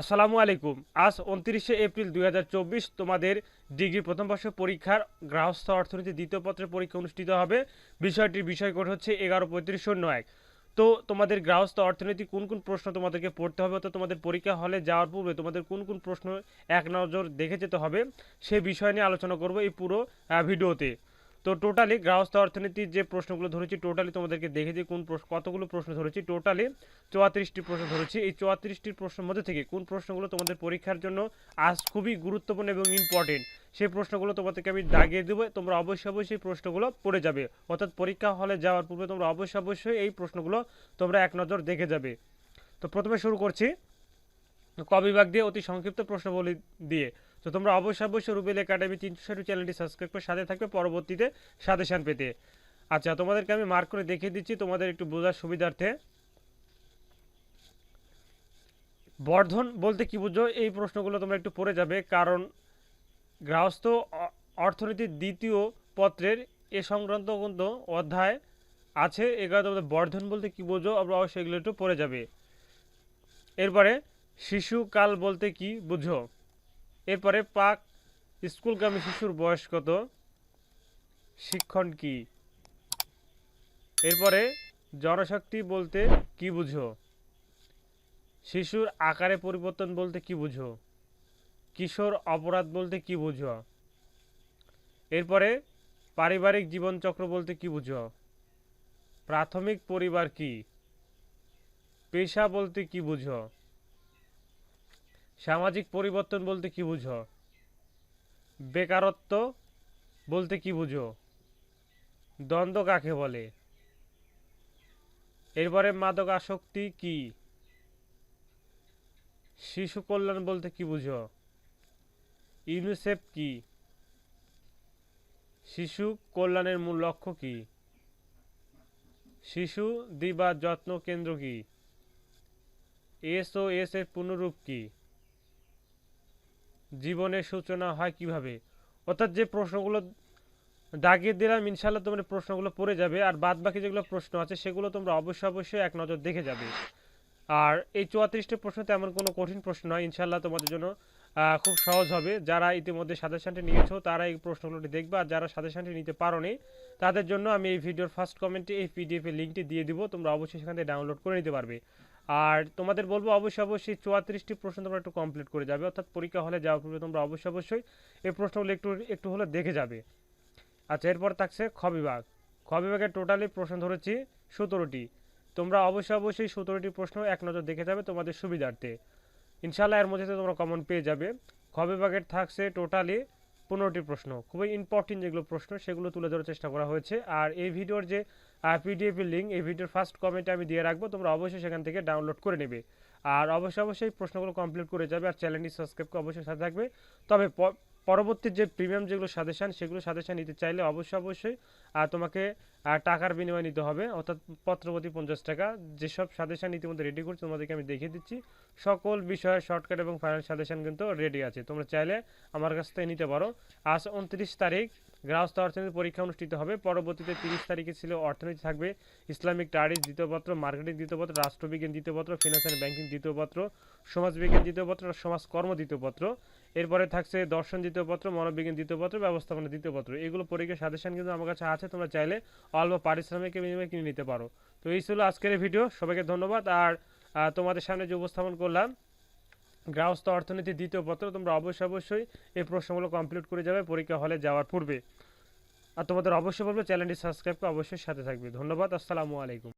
আসসালামু আলাইকুম। আজ উনত্রিশে এপ্রিল দুই হাজার চব্বিশ তোমাদের ডিগ্রি প্রথম বর্ষ পরীক্ষার গৃহস্থ অর্থনীতি দ্বিতীয় পত্রের পরীক্ষা অনুষ্ঠিত হবে। বিষয়টির বিষয় কোড হচ্ছে এগারো পঁয়ত্রিশ শূন্য এক তো তোমাদের গৃহস্থ অর্থনীতি কোন কোন প্রশ্ন তোমাদেরকে পড়তে হবে অর্থাৎ তোমাদের পরীক্ষা হলে যাওয়ার পূর্বে তোমাদের কোন কোন প্রশ্ন এক নজর দেখে যেতে হবে সে বিষয় নিয়ে আলোচনা করব এই পুরো ভিডিওতে। তো টোটালি গৃহস্থ অর্থনীতির যে প্রশ্নগুলো ধরেছি টোটালি তোমাদেরকে দেখে দিই কোন প্রশ্ন, কতগুলো প্রশ্ন ধরেছি টোটালি চুয়াত্রিশটি প্রশ্ন ধরেছি। এই চুয়াত্রিশটির প্রশ্নের মধ্যে থেকে কোন প্রশ্নগুলো তোমাদের পরীক্ষার জন্য আজ খুবই গুরুত্বপূর্ণ এবং ইম্পর্টেন্ট সেই প্রশ্নগুলো তোমাদেরকে আমি দাগিয়ে দেবো, তোমরা অবশ্যই অবশ্যই প্রশ্নগুলো পড়ে যাবে। অর্থাৎ পরীক্ষা হলে যাওয়ার পূর্বে তোমরা অবশ্যই অবশ্যই এই প্রশ্নগুলো তোমরা এক নজর দেখে যাবে। তো প্রথমে শুরু করছি। ক বিভাগ দিয়ে অতি সংক্ষিপ্ত প্রশ্নবলী দিয়ে। তো তোমরা অবশ্যই অবশ্যই রুবেল একাডেমি তিনশো ষাট চ্যানেলটি সাবস্ক্রাইব করে সাথে থাকবে, পরবর্তীতে সাজেশান পেতে। আচ্ছা তোমাদেরকে আমি মার্ক করে দেখিয়ে দিচ্ছি, তোমাদের একটু বোঝার সুবিধার্থে। বর্ধন বলতে কি বুঝো? এই প্রশ্নগুলো তোমরা একটু পড়ে যাবে, কারণ গৃহস্থ অর্থনীতির দ্বিতীয় পত্রের এ সংক্রান্ত কিন্তু অধ্যায় আছে এগুলো তোমাদের বর্ধন বলতে কি বোঝো? আমরা অবশ্যই এগুলো একটু পড়ে যাবে। এরপরে, শিশুকাল বলতে কি বুঝো? এরপরে পাক স্কুলগামী শিশুর বয়স কত? শিক্ষণ কি? এরপরে জনশক্তি বলতে কি বুঝো? শিশুর আকারে পরিবর্তন বলতে কি বুঝো? কিশোর অপরাধ বলতে কি বুঝো? এরপরে পারিবারিক জীবনচক্র বলতে কি বুঝো? প্রাথমিক পরিবার কি? পেশা বলতে কি বুঝো? সামাজিক পরিবর্তন বলতে কি বুঝো? বেকারত্ব বলতে কি বুঝো? দ্বন্দ্ব কাকে বলে? এরপরে মাদক আসক্তি কি? শিশু কল্যাণ বলতে কি বুঝো? ইউনিসেফ কি? শিশু কল্যাণের মূল লক্ষ্য কি? শিশু দিবা যত্ন কেন্দ্র কি? এসওএস এর পুনরূপ কি? জীবনের সূচনা হয় কীভাবে? অর্থাৎ যে প্রশ্নগুলো দাগিয়ে দিলাম ইনশাল্লাহ তোমরা প্রশ্নগুলো পড়ে যাবে। আর বাদ বাকি যেগুলো প্রশ্ন আছে, সেগুলো তোমরা অবশ্যই অবশ্যই এক নজর দেখে যাবে। আর এই চুয়াত্রিশটি প্রশ্ন তেমন কোনো কঠিন প্রশ্ন নয় ইনশাল্লাহ তোমাদের জন্য খুব সহজ হবে। যারা ইতিমধ্যে সাজেশনটি নিয়েছো তারা এই প্রশ্নগুলোটি দেখবে। আর যারা সাজেশনটি নিতে পারোনি, তাদের জন্য আমি এই ভিডিওর ফার্স্ট কমেন্টে এই পিডিএফ এর লিঙ্কটি দিয়ে দিব। তোমরা অবশ্যই সেখান থেকে ডাউনলোড করে নিতে পারবে। আর তোমাদের বলব অবশ্যই অবশ্যই চুয়াত্রিশটি প্রশ্ন তোমরা একটু কমপ্লিট করে যাবে। অর্থাৎ পরীক্ষা হলে যাওয়ার পূর্বে তোমরা অবশ্যই অবশ্যই এই প্রশ্নগুলো একটু একটু হলে দেখে যাবে। আচ্ছা এরপর থাকছে খ বিভাগ। খ বিভাগের টোটালি প্রশ্ন ধরেছি সতেরোটি। তোমরা অবশ্যই অবশ্যই সতেরোটি প্রশ্ন এক নজর দেখে যাবে তোমাদের সুবিধার্থে। ইনশাল্লাহ এর মধ্যে তোমরা কমন পেয়ে যাবে। খ বিভাগের থাকছে টোটালি পনেরোটি প্রশ্ন, খুবই ইম্পর্টেন্ট যেগুলো প্রশ্ন, সেগুলো তুলে ধরার চেষ্টা করা হয়েছে। আর এই ভিডিওর যে পিডিএফ এর লিঙ্ক এই ভিডিওর ফার্স্ট কমেন্টে আমি দিয়ে রাখব, তোমরা অবশ্যই সেখান থেকে ডাউনলোড করে নেবে। আর অবশ্যই অবশ্যই প্রশ্নগুলো কমপ্লিট করে যাবে, আর চ্যানেলটি সাবস্ক্রাইব করে অবশ্যই সাথে থাকবে। তবে পরবর্তী যে প্রিমিয়াম যেগুলো সাজেশান সেগুলো সাজেশান নিতে চাইলে অবশ্যই অবশ্যই তোমাকে টাকার বিনিময় নিতে হবে। অর্থাৎ পত্রপতি পঞ্চাশ টাকা। যেসব সাজেশান ইতিমধ্যে রেডি করছি, তোমাদেরকে আমি দেখিয়ে দিচ্ছি। সকল বিষয়ে শর্টকাট এবং ফাইনাল সাজেশান কিন্তু রেডি আছে। তোমরা চাইলে আমার কাছ থেকে নিতে পারো। আজ উনত্রিশ তারিখ গৃহস্থ অর্থনীতি পরীক্ষা অনুষ্ঠিত হবে। পরবর্তীতে তিরিশ তারিখে ছিল অর্থনীতি থাকবে। ইসলামিক স্টাডিজ দ্বিতীয় পত্র, মার্কেটিং দ্বিতীয় পত্র, রাষ্ট্রবিজ্ঞান দ্বিতীয় পত্র, ফিনান্সিয়াল ব্যাংকিং দ্বিতীয় পত্র, সমাজবিজ্ঞান দ্বিতীয় পত্র সমাজকর্ম দ্বিতীয় পত্র। এরপরে থাকছে দর্শন দ্বিতীয় পত্র, মনোবিজ্ঞান দ্বিতীয় পত্র, ব্যবস্থাপনা দ্বিতীয় পত্র। এগুলো পরীক্ষার সাজেশন কিন্তু আমার কাছে আছে। তোমরা চাইলে অল্প পারিশ্রমিকের বিনিময়ে কিনে নিতে পারো। তো এই ছিল আজকের ভিডিও। সবাইকে ধন্যবাদ। আর তোমাদের সামনে যে উপস্থাপন করলাম গৃহস্থ অর্থনীতি দ্বিতীয় পত্র, তোমরা অবশ্যই অবশ্যই এই প্রশ্নগুলো কমপ্লিট করে যাবে পরীক্ষা হলে যাওয়ার পূর্বে। আর তোমাদের অবশ্যই বলব, চ্যানেলটি সাবস্ক্রাইব করে অবশ্যই সাথে থাকবে। ধন্যবাদ, আসসালামু আলাইকুম।